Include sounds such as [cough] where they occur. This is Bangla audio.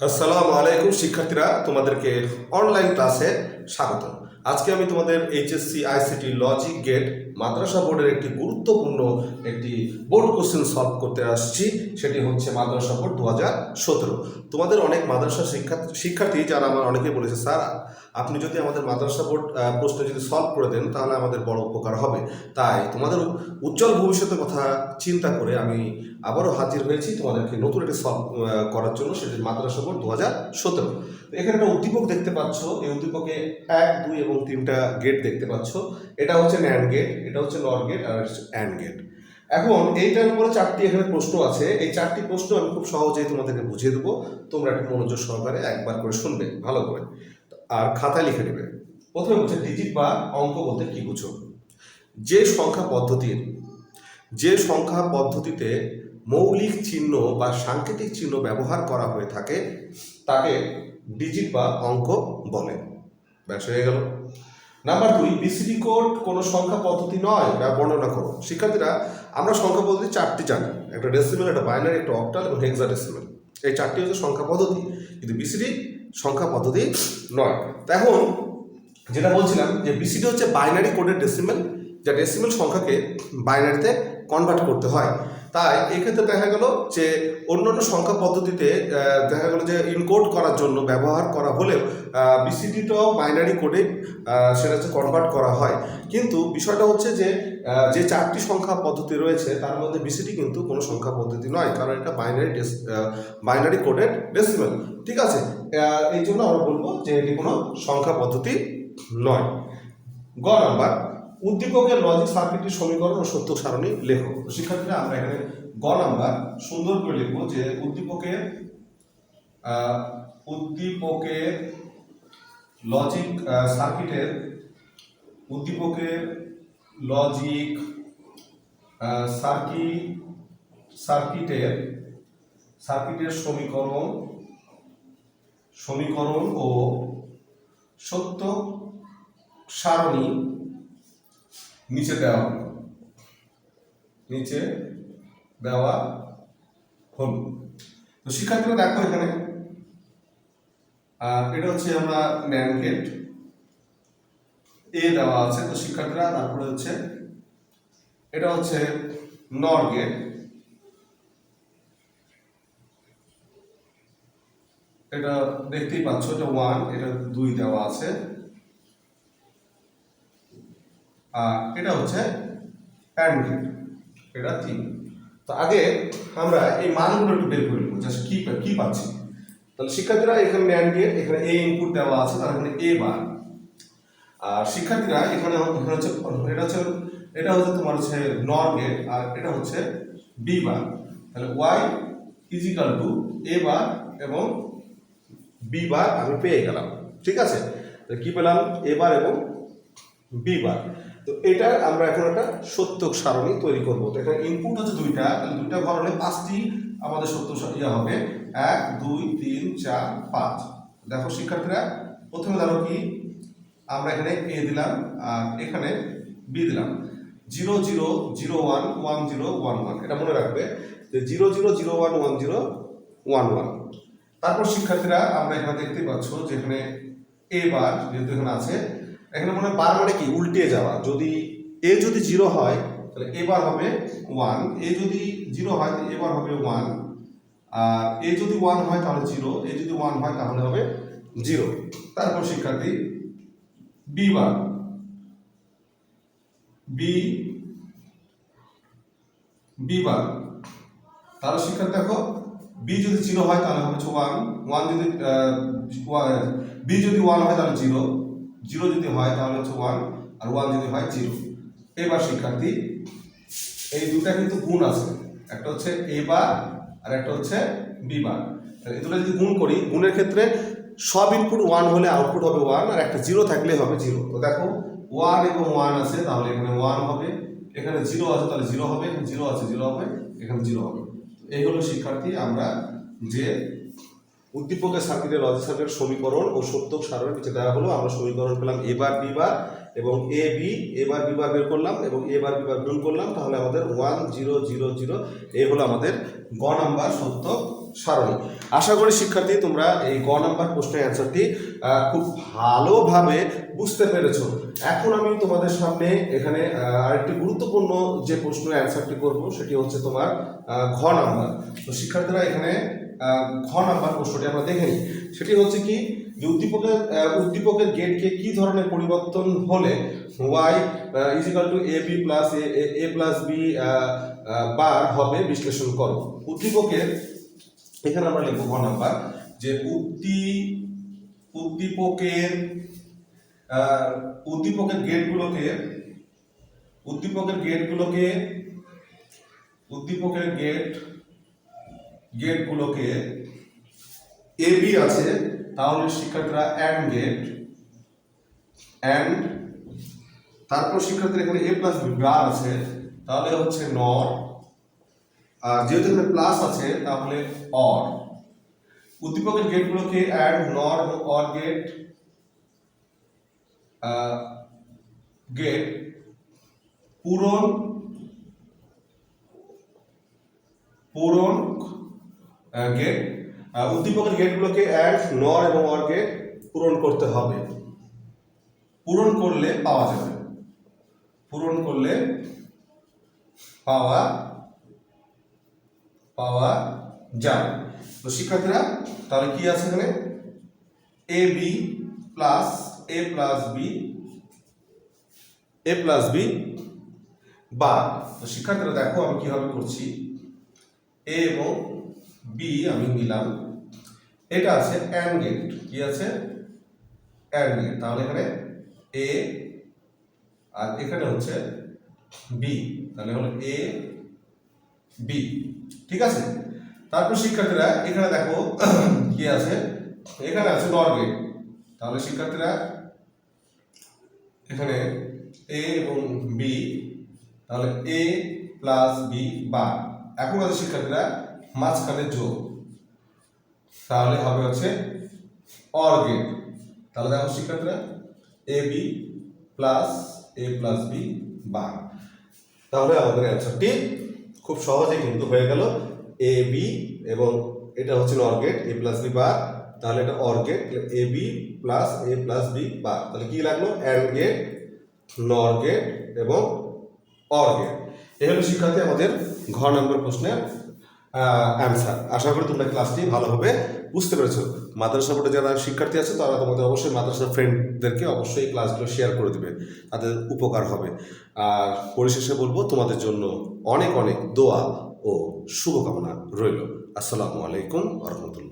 আসসালামু আলাইকুম শিক্ষার্থীরা, তোমাদেরকে অনলাইন ক্লাসে স্বাগত আজকে আমি তোমাদের এইচএসসি আইসিটি লজিক গেট মাদ্রাসা বোর্ডের একটি গুরুত্বপূর্ণ একটি বোর্ড কোশ্চেন সলভ করতে আসছি। সেটি হচ্ছে মাদ্রাসা বোর্ড দু হাজার সতেরো। তোমাদের অনেক মাদ্রাসা শিক্ষা শিক্ষার্থী যারা আমার অনেকে বলেছে, স্যার আপনি যদি আমাদের মাদ্রাসা বোর্ড প্রশ্ন যদি সলভ করে দেন, তাহলে আমাদের বড় উপকার হবে। তাই তোমাদের উজ্জ্বল ভবিষ্যতের কথা চিন্তা করে আমি আবারও হাজির হয়েছি তোমাদেরকে নতুন একটি সলভ করার জন্য, সেটি মাদ্রাসা বোর্ড দু হাজার সতেরো এখানে একটা উদ্দীপক দেখতে পাচ্ছ, এই উদ্দীপকে এক, দুই এবং তিনটা গেট দেখতে পাচ্ছ। এটা হচ্ছে ন্যান্ড গেট এটা হচ্ছে NOR gate R and get এখন এইটার উপরে চারটি এখানে প্রশ্ন আছে। এই চারটি প্রশ্ন আমি খুব সহজেই তোমাদেরকে বুঝিয়ে দেবো। তোমরা একটু মনোযোগ সহকারে একবার করে শুনবে, ভালো করে। আর খাতায় লিখে নেবে। প্রথমে বলছে ডিজিট বা অঙ্ক বলতে কি বুঝো? যে সংখ্যা পদ্ধতির, যে সংখ্যা পদ্ধতিতে মৌলিক চিহ্ন বা সাংকেতিক চিহ্ন ব্যবহার করা হয়ে থাকে, তাকে ডিজিট বা অঙ্ক বলে। ব্যাস, হয়ে গেল। নাম্বার দুই বিসিডি কোড কোনো সংখ্যা পদ্ধতি নয় বা বর্ণনা করো। শিক্ষার্থীরা, আমরা সংখ্যা পদ্ধতি চারটি জানি। একটা ডেসিমেল একটা বাইনারি একটা অক্টাল এবং হেক্সা ডেসিমেল এই চারটি হচ্ছে সংখ্যা পদ্ধতি। কিন্তু বিসিডি সংখ্যা পদ্ধতি নয়। তো এখন যেটা বলছিলাম যে বিসিডি হচ্ছে বাইনারি কোডের ডেসিমেল যা ডেসিমেল সংখ্যাকে বাইনারিতে কনভার্ট করতে হয়। তাই এক্ষেত্রে দেখা গেল যে অন্যান্য সংখ্যা পদ্ধতিতে দেখা গেল যে ইনকোড করার জন্য, ব্যবহার করা হলেও বিসিডিটাও বাইনারি কোডে সেটা হচ্ছে কনভার্ট করা হয়। কিন্তু বিষয়টা হচ্ছে যে যে চারটি সংখ্যা পদ্ধতি রয়েছে, তার মধ্যে বিসিডি কিন্তু কোনো সংখ্যা পদ্ধতি নয়, কারণ এটা বাইনারি বাইনারি কোডের ডেসিমেল ঠিক আছে? এই জন্য আমরা বলব যে এটি কোনো সংখ্যা পদ্ধতি নয়। গ নাম্বার। উদ্দীপকের লজিক সার্কিটের সমীকরণ ও সত্য সারণী লেখো শিক্ষার্থীরা, আমরা এখানে গ নাম্বার সুন্দর করে লিখব যে উদ্দীপকের উদ্দীপকের লজিক সার্কিটের উদ্দীপকের লজিক সার্কিট সার্কিটের সার্কিটের সমীকরণ সমীকরণ ও সত্য সারণী নিচে দেওয়া হলো। নিচে দেওয়া হলো। তো শিক্ষার্থীরা দেখো এখানে। এটা হচ্ছে আমরা ন্যান গেট এ দেওয়া আছে, তো শিক্ষার্থীরা, তারপরে হচ্ছে এটা হচ্ছে নর গেট এটা দেখতেই পাচ্ছ, এটা ওয়ান এটা দুই দেওয়া আছে। আর এটা হচ্ছে অ্যান্ড গেট এটা তিন। তো আগে আমরা এই মানগুলো একটু বের করে নেব জাস্ট কি কি পাচ্ছি। তাহলে শিক্ষার্থীরা এখানে ন্যান্ড গেট এখানে এ ইনপুট দেওয়া আছে, তার এখানে এ বার আর শিক্ষার্থীরা এখানে এখানে হচ্ছে, এটা হচ্ছে এটা হচ্ছে তোমার হচ্ছে নর গেট আর এটা হচ্ছে বি বার তাহলে Y equal to A bar এবং বি বার আমি পেয়ে গেলাম, ঠিক আছে? কি পেলাম? এ বার এবং বি বার তো এটা আমরা এখন একটা সত্য সারণী তৈরি করব। তো এখানে ইনপুট হচ্ছে দুইটা দুইটা হলে পাঁচটি আমাদের সত্য ইয়ে হবে। এক, দুই, তিন, চার, পাঁচ। দেখো শিক্ষার্থীরা, প্রথমে ধরো কি? আমরা এখানে এ দিলাম আর এখানে বি দিলাম। Zero zero zero, one one, zero, one one. এটা মনে রাখবে যে zero zero zero, one one, zero, one one. তারপর শিক্ষার্থীরা, আমরা এখানে দেখতে পাচ্ছ যে এখানে এ বার যেহেতু এখানে আছে এখানে মনে হয় বার মানে কি? উল্টে যাওয়া। যদি এ যদি জিরো হয়, তাহলে এবার হবে ওয়ান এ যদি জিরো হয়, তাহলে এবার হবে ওয়ান আর এ যদি ওয়ান হয়, তাহলে জিরো এ যদি ওয়ান হয়, তাহলে হবে জিরো তারপর শিক্ষার্থী B bar. B B bar. তাহলে শিক্ষার্থী দেখো বি যদি জিরো হয়, তাহলে হবে ওয়ান ওয়ান যদি বি যদি ওয়ান হয়, তাহলে জিরো জিরো যদি হয় তাহলে হচ্ছে ওয়ান আর ওয়ান যদি হয় জিরো। এবার শিক্ষার্থী, এই দুটা কিন্তু গুণ আছে। একটা হচ্ছে এ বার আর একটা হচ্ছে বি বার এই দুটো যদি গুণ করি, গুণের ক্ষেত্রে সব ইনপুট ওয়ান হলে আউটপুট হবে ওয়ান আর একটা জিরো থাকলে হবে জিরো তো দেখো ওয়ান এবং ওয়ান আছে, তাহলে এখানে ওয়ান হবে। এখানে জিরো আছে, তাহলে জিরো হবে। এখানে জিরো আছে জিরো হবে। এখানে জিরো হবে। এই হলো শিক্ষার্থী, আমরা যে উদ্দীপকের সার্কিটের লজিক সার্কিটের সমীকরণ ও সত্যক সারণী নিচে দেওয়া হলো, আমরা সমীকরণ পেলাম এবার বিবার এবং এ বি এবার বিবার বের করলাম এবং এবার বিবার গুণ করলাম, তাহলে আমাদের ওয়ান জিরো জিরো জিরো এই হলো আমাদের গ নাম্বার সত্য সারণী। আশা করি শিক্ষার্থী তোমরা এই গ নাম্বার প্রশ্নের অ্যান্সারটি খুব ভালোভাবে বুঝতে পেরেছ। এখন আমি তোমাদের সামনে এখানে আরেকটি গুরুত্বপূর্ণ যে প্রশ্নের অ্যান্সারটি করব, সেটি হচ্ছে তোমার ঘ নাম্বার। তো শিক্ষার্থীরা এখানে ঘ নাম্বার প্রশ্নটি আমরা দেখে নিই। সেটি হচ্ছে কি, যে উদ্দীপকের উদ্দীপকের গেটকে কি ধরনের পরিবর্তন হলে Y is equal to A B plus A A plus B bar হবে বিশ্লেষণ করো। উদ্দীপকের, এখানে আমরা লিখব ঘ নাম্বার, যে উদ্দী, উদ্দীপকের উদ্দীপকের গেটগুলোকে উদ্দীপকের গেটগুলোকে উদ্দীপকের গেট গেটগুলোকে এ বি আছে, তাহলে শিক্ষার্থীরা অ্যান্ড গেট অ্যান্ড তারপর শিক্ষার্থীরা এখানে এ প্লাস বার আছে, তাহলে হচ্ছে নর আর যেহেতু এখানে প্লাস আছে, তাহলে অর উদ্দীপকের গেটগুলোকে and NOR OR gate gate, পূরণ পূরণ গেট উদ্দীপকের গেটগুলোকে অ্যাড নর এবং অর গেট পূরণ করতে হবে। পূরণ করলে পাওয়া যাবে। পূরণ করলে পাওয়া পাওয়া যাবে। তো শিক্ষার্থীরা, তাহলে কি আছে এখানে? A B plus A plus B A plus B বা তো শিক্ষার্থীরা, দেখো আমি কীভাবে করছি। এ এবং বি আমি নিলাম। এটা আছে অ্যান্ড গেট কি আছে? অ্যান্ড গেট তাহলে এখানে এ আর এখানে হচ্ছে বি তাহলে হলো এ বি ঠিক আছে? তারপর শিক্ষার্থীরা, এখানে দেখো [clears throat] কি আছে? এখানে আছে নর গেট তাহলে শিক্ষার্থীরা, এখানে এ এবং বি তাহলে এ প্লাস বি বার এখন আছে শিক্ষার্থীরা মাঝখানে যোগ। তাহলে হবে হচ্ছে অর গেট তাহলে দেখো শিক্ষার্থীরা A B plus A plus B bar তাহলে আমাদের অ্যান্সারটি খুব সহজে কিন্তু হয়ে গেল এ বি এবং এটা হচ্ছে NOR gate A plus B bar তাহলে এটা OR gate A B plus A plus B bar তাহলে কি লাগল? অ্যান্ড গেট নর গেট এবং অর গেট এই হলো শিক্ষার্থী আমাদের ঘ নম্বর প্রশ্নের অ্যান্সার আশা করি তোমরা ক্লাসটি ভালোভাবে বুঝতে পেরেছ। মাদ্রাসা বোর্ডে যারা শিক্ষার্থী আছে, তারা তোমাদের অবশ্যই মাদ্রাসা ফ্রেন্ডদেরকে অবশ্যই ক্লাসগুলো শেয়ার করে দেবে। তাদের উপকার হবে। আর পরিশেষে বলব, তোমাদের জন্য অনেক অনেক দোয়া ও শুভকামনা রইল। আসসালামু আলাইকুম রহমতুল্লাহ।